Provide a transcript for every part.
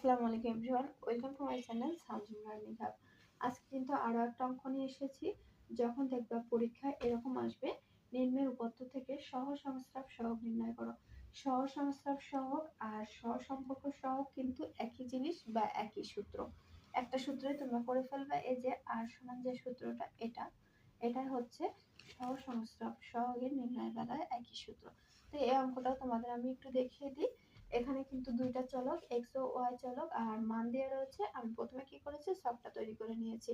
আসসালামু আলাইকুম everyone, welcome to my channel সাউজিম learning hub. আজকে কিন্তু আরও একটা অঙ্ক নিয়ে এসেছি, যখন দেখবা পরীক্ষায় এরকম আসবে, নিম্নের উপত্য থেকে সহ সংস্রাব সহগ নির্ণয় করো। সহ সংস্রাব সহগ আর সহ সম্পর্ক সহগ কিন্তু একই জিনিস বা একই সূত্র। একটা সূত্রে তোমরা করে ফেলবে, এই যে আর সমান যে সূত্রটা, এটা এটা হচ্ছে সহ সংস্রাব সহগের নির্ণয় বেলায় একই সূত্র। তো এই অঙ্কটাও তোমাদের আমি একটু দেখিয়ে দিই। এখানে কিন্তু দুইটা চলক এক্স ও ওয়াই চলক, আর মান দেওয়া রয়েছে, আমি প্রথমে কি করেছি, সবটা তৈরি করে নিয়েছি।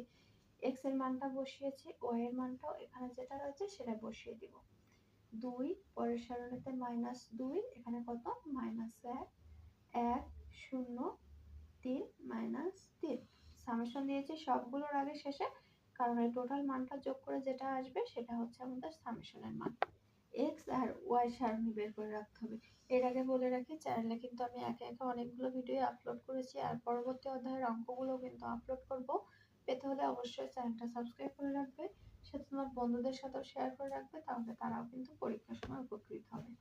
এক্সের মানটা বসিয়েছি ওয়াই এর মানটাও এখানে যেটা রয়েছে সেটা বসিয়ে দিব। দুই, পরের সারণীতে মাইনাস দুই, এখানে কত? মাইনাস এক এক, শূন্য, তিন মাইনাস তিন। সামেশন দিয়েছি সবগুলোর আগে শেষে, কারণ এই টোটাল মানটা যোগ করে যেটা আসবে সেটা হচ্ছে আমাদের সামেশনের মান। এক্স আর ওয়াই সারণী বের করে রাখতে হবে। এর আগে বলে রাখি চ্যানেলে কিন্তু আমি একে একে অনেকগুলো ভিডিও আপলোড করেছি আর পরবর্তী অধ্যায়ের অঙ্কগুলো কিন্তু আপলোড করব। পেতে হলে অবশ্যই চ্যানেলটা সাবস্ক্রাইব করে রাখবে, সাথে তোমার বন্ধুদের সাথেও শেয়ার করে রাখবে, তাহলে তারাও কিন্তু পরীক্ষার সময় উপকৃত হবে।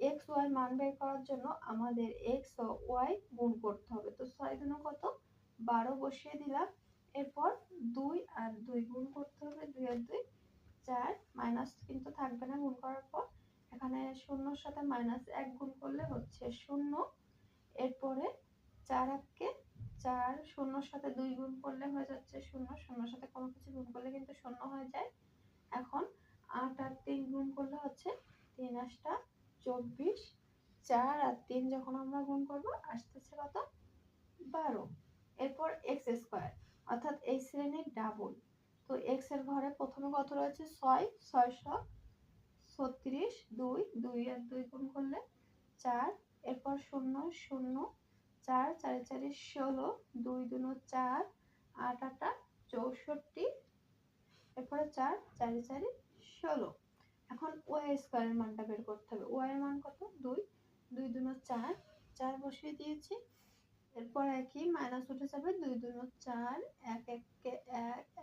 এক্স ওয়াই মান বের করার জন্য আমাদের এক্স ও ওয়াই গুণ করতে হবে। তো ছয় দিনও কত? বারো বসিয়ে দিলাম, এরপর দুই আর দুই গুণ করতে হবে, দুই আর দুই। চার মাইনাস কিন্তু থাকবে না, গুণ করার পর এখানে শূন্যর সাথে মাইনাস এক গুণ করলে হচ্ছে শূন্য। এরপরে চার এককে চার, শূন্যর সাথে দুই গুণ করলে হয়ে যাচ্ছে শূন্য, শূন্যর সাথে কোনো কিছু গুণ করলে কিন্তু শূন্য হয়ে যায়। এখন আট আর তিন গুণ করলে হচ্ছে তিন আটটা চব্বিশ। চার আর তিন যখন আমরা গুণ করব, আসতেছে কত? বারো। এরপর এক্স স্কোয়ার অর্থাৎ এই শ্রেণির ডাবল তো এক্সের ঘরে প্রথমে কত রয়েছে? ছয়, ছয়শো ছত্রিশ, দুই দুই আর দুই গুণ করলে চার। এরপর শূন্য শূন্য, চার, চারি চারি ষোলো, দুই দুনো চার, আট, আটা চৌষট্টি। এরপরে চার, চারি চারি ষোলো। এখন ওয়াই স্কোয়ারের মানটা বের করতে হবে। ওয়াই এর মান কত? দুই দুই দুনো চার। চার বসিয়ে দিয়েছি। এরপর একই মাইনাস উঠে যাবে দুই দুনো চার। এক এক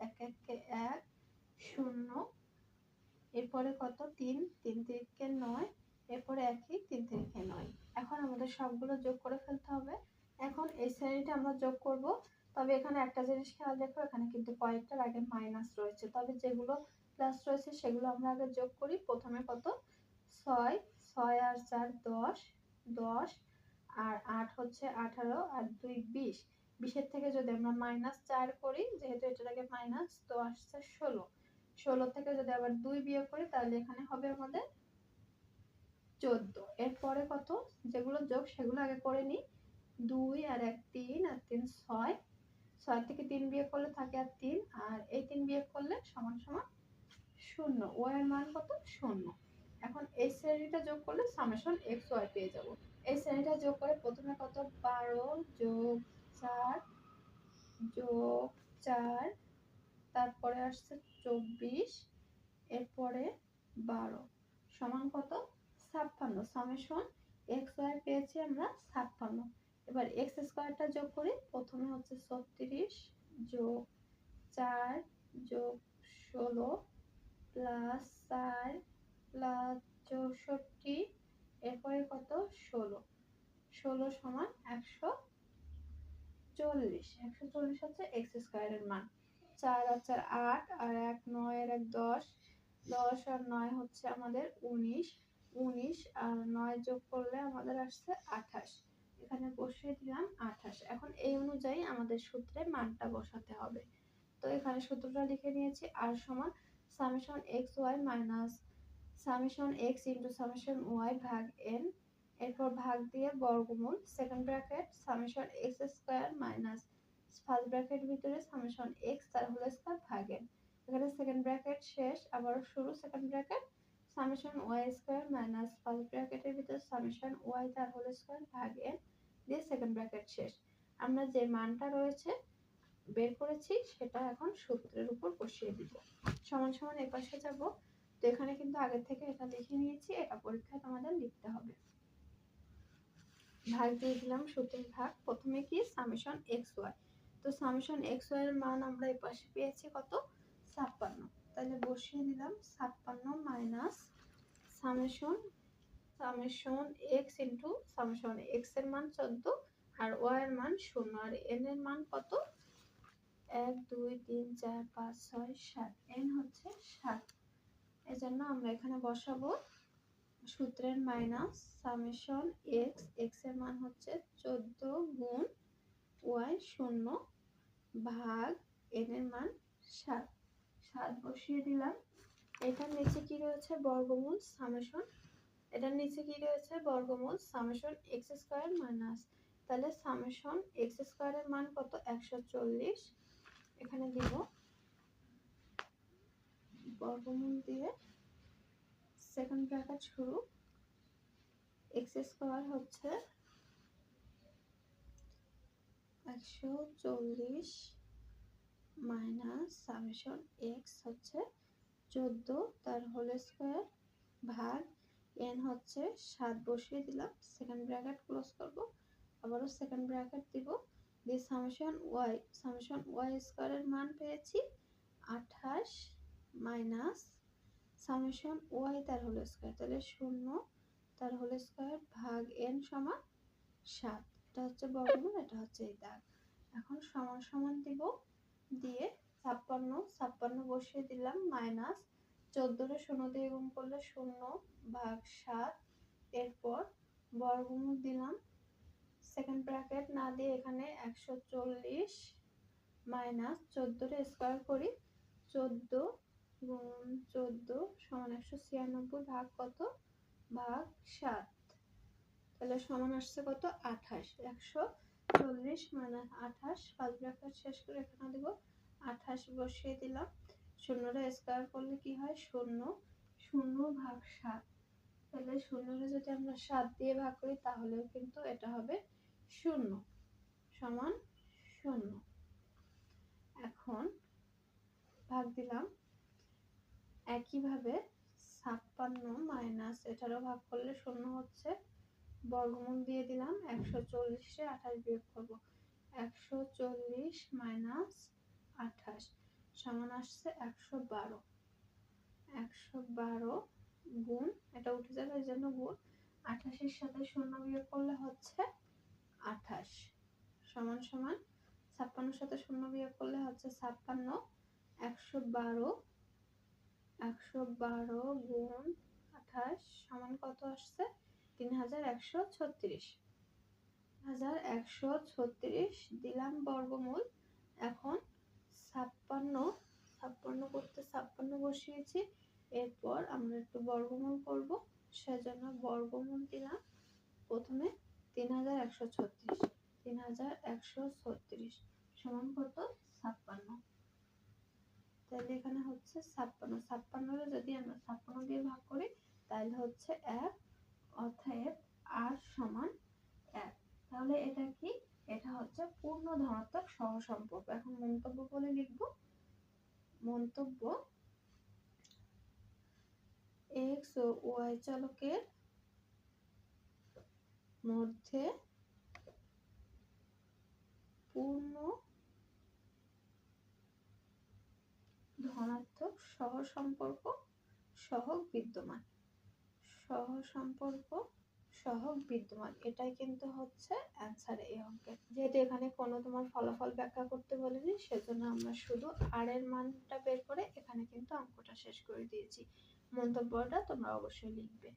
এক এককে এক শূন্য এরপরে কত? তিন তিন তিরিকে নয়, এরপরে একই, তিন তিরিকে নয়। এখন আমাদের সবগুলো যোগ করে ফেলতে হবে। এখন এই শ্রেণীটা আমরা যোগ করব। তবে এখানে একটা জিনিস খেয়াল দেখো এখানে কিন্তু কয়েকটার আগে মাইনাস রয়েছে। তবে যেগুলো প্লাস রয়েছে, সেগুলো আমরা আগে যোগ করি। প্রথমে কত? ছয় ছয় আর চার দশ দশ আর আট হচ্ছে আঠারো আর দুই বিশ। বিশের থেকে যদি আমরা মাইনাস চার করি, যেহেতু এটার আগে মাইনাস, তো আসছে ষোলো। ষোলো থেকে যদি আবার দুই বিয়োগ করি, তাহলে এখানে হবে আমাদের চোদ্দ। এরপরে কত? যেগুলো যোগ, সেগুলো আগে করে নিই। দুই আর এক তিন আর তিন ছয়। ছয় থেকে তিন বিয়োগ করলে থাকে আর তিন, আর এই তিন বিয়োগ করলে সমান সমান শূন্য। ওয়াই এর মান কত? শূন্য। এখন এই শ্রেণীটা যোগ করলে সামেশন এক্স ওয়াই পেয়ে যাব। এই শ্রেণীটা যোগ করে প্রথমে কত? বারো যোগ চার যোগ চার তারপরে আসছে চব্বিশ, এরপরে বারো। সমান কত? ছাপ্পান্ন। সামেশন এক্স ওয়াই পেয়েছি আমরা ছাপ্পান্ন। এবার এক্স স্কোয়ারটা যোগ করি, প্রথমে হচ্ছে ছত্রিশ যোগ চার যোগ ষোলো প্লাস চার প্লাস চৌষট্টি, এরপরে কত? ষোলো। ষোলো সমান একশো চল্লিশ। একশো চল্লিশ হচ্ছে এক্স স্কোয়ারের মান। চার আর চার আট আর এক নয় আর এক দশ। দশ আর নয় হচ্ছে আমাদের উনিশ। উনিশ আর নয় যোগ করলে আমাদের আসছে আঠাশ। এখানে বসিয়ে দিলাম আঠাশ। এখন এই অনুযায়ী আমাদের সূত্রে মানটা বসাতে হবে। তো এখানে সূত্রটা লিখে নিয়েছি আর সমান summation X Y minus summation X into summation Y ভাগ এন। এরপর ভাগ দিয়ে বর্গমূল, second bracket, summation X square minus first bracket ভিতরে সামেশন এক্স, তার হোল স্কোয়ার ভাগ এন এখানে সেকেন্ড ব্র্যাকেট শেষ, আবার শুরু second bracket, summation Y square minus first ব্র্যাকেটের ভিতরে সামেশন ওয়াই, তার হোল স্কোয়ার ভাগ এন দিয়ে সেকেন্ড ব্র্যাকেট শেষ। আমরা যে মানটা রয়েছে বের করেছি, সেটা এখন সূত্রের উপর বসিয়ে দিব। সমান সমান এপাশে যাব। তো এখানে কিন্তু আগে থেকে এটা লিখে নিয়েছি, এটা পরীক্ষায় তোমাদের লিখতে হবে। ভাগ দিয়ে দিলাম সূত্রের ভাগ। প্রথমে কি? Summation X Y. তো সামেশন এক্সের মান আমরা এই পাশে পেয়েছি কত? ছাপ্পান্ন। তাহলে বসিয়ে দিলাম, ছাপ্পান্ন minus summation summation X into summation এক্সের মান চোদ্দ আর ওয়াই এর মান শূন্য। আর এন এর মান কত? এক, দুই, তিন, চার, পাঁচ, ছয়, সাত। এন হচ্ছে সাত। এজন্য আমরা এখানে বসাবো, সূত্রের মাইনাস সামেশন এক্স এক্সের মান হচ্ছে চোদ্দ গুণ ওয়াই শূন্য। ভাগ এন এর মান সাত। সাত বসিয়ে দিলাম। এটার নিচে কি রয়েছে? বর্গমূল সামেশন। এটার নিচে কি রয়েছে? বর্গমূল সামেশন এক্স স্কোয়ার মাইনাস। তাহলে সামেশন এক্স স্কোয়ারের মান কত? একশো চল্লিশ। এখানে দিব। বর্গমূল দিয়ে সেকেন্ড ব্র্যাকেট শুরু। এক্স স্কোয়ার হচ্ছে একশো চল্লিশ মাইনাস সামেশন এক্স হচ্ছে চোদ্দ, তার হোল স্কোয়ার ভাগ এন হচ্ছে সাত, বসিয়ে দিলাম সেকেন্ড ব্র্যাকেট ক্লোজ করব, আবারও সেকেন্ড ব্র্যাকেট দিব, দিয়ে সামেশন ওয়াই সামেশন ওয়াই স্কোয়ারের মান পেয়েছি আঠাশ মাইনাস সামেশন ওয়াই তার হোল স্কোয়ার তাহলে শূন্য, তার হোল স্কোয়ার ভাগ এন সমান সাত। এটা হচ্ছে বর্গমূল, এটা হচ্ছে এই দাগ। এখন সমান সমান দিব দিয়ে ছাপ্পান্ন ছাপ্পান্ন বসিয়ে দিলাম, মাইনাস চোদ্দোটা শূন্য দিয়ে গুণ করলে শূন্য ভাগ সাত। এরপর বর্গমূল দিলাম। সেকেন্ড ব্র্যাকেট না দিয়ে এখানে একশো চল্লিশ মাইনাস চোদ্দোটা স্কোয়ার করি। চোদ্দ গুণ চোদ্দ সমান একশো ছিয়ানব্বই ভাগ কত? ভাগ সাত। তাহলে সমান আসছে কত? আঠাশ। একশো চল্লিশ মাইনাস আঠাশ। পাঁচ ব্র্যাকেট শেষ করে এখানে দেবো আঠাশ বসিয়ে দিলাম। শূন্যটা স্কোয়ার করলে কি হয়? শূন্য। শূন্য ভাগ সাত। তাহলে শূন্যটা যদি আমরা সাত দিয়ে ভাগ করি, তাহলেও কিন্তু এটা হবে শূন্য। সমান শূন্য। এখন ভাগ দিলাম। একইভাবে ছাপ্পান্ন মাইনাস এটারও ভাগ করলে শূন্য হচ্ছে। বর্গমূল দিয়ে দিলাম। একশো চল্লিশে আঠাশ বিয়োগ করব। একশো চল্লিশ মাইনাস আঠাশ সমান আসছে একশো বারো। একশো বারো গুণ, এটা উঠে যাবে এই জন্য গুণ, আঠাশের সাথে শূন্য বিয়োগ করলে হচ্ছে আঠাশ। সমান সমান ছাপ্পান্নর সাথে শূন্য বিয়োগ করলে হচ্ছে ছাপ্পান্ন। একশো বারো একশো বারো গুণ আঠাশ সমান কত আসছে? তিন হাজার একশো ছত্রিশ। হাজার একশো ছত্রিশ দিলাম বর্গমূল। এখন ছাপ্পান্ন ছাপ্পান্ন করতে ছাপ্পান্ন বসিয়েছি। এরপর আমরা একটু বর্গমূল করব। সেজন্য বর্গমূল দিলাম প্রথমে তিন হাজার একশো ছত্রিশ। তিন হাজার একশো ছত্রিশ সমান কত? ছাপ্পান্ন। তাহলে এখানে হচ্ছে ছাপ্পান্ন। ছাপ্পান্নরে যদি আমরা ছাপ্পান্ন দিয়ে ভাগ করি, তাহলে হচ্ছে এক অতএব আর সমান এক। তাহলে এটা কি? এটা হচ্ছে পূর্ণ ধনাত্মক সহসম্পর্ক। এখন মন্তব্য বলে লিখব। মন্তব্য এক্স ও ওয়াই চালকের মধ্যে পূর্ণ ধনাত্মক সহসম্পর্ক সহগ বিদ্যমান। সহসম্পর্ক সহগ বিদ্যমান। এটাই কিন্তু হচ্ছে অ্যান্সার এই অঙ্কের যেহেতু এখানে কোনো তোমার ফলাফল ব্যাখ্যা করতে বলেনি, সেজন্য আমরা শুধু আর এর মানটা বের করে এখানে কিন্তু অঙ্কটা শেষ করে দিয়েছি। মন্তব্যটা তোমরা অবশ্যই লিখবে।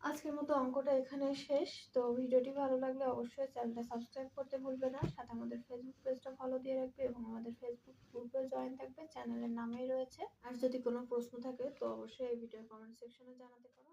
আজকের মতো অঙ্কটা এখানে শেষ। তো ভিডিওটি ভালো লাগলে অবশ্যই চ্যানেলটা সাবস্ক্রাইব করতে ভুলবে না। সাথে আমাদের ফেসবুক পেজটা ফলো দিয়ে রাখবে এবং আমাদের ফেসবুক গ্রুপে জয়েন থাকবে। চ্যানেলের নামেই রয়েছে। আর যদি কোনো প্রশ্ন থাকে, তো অবশ্যই এই ভিডিওর কমেন্ট সেকশনে জানাতে পারো।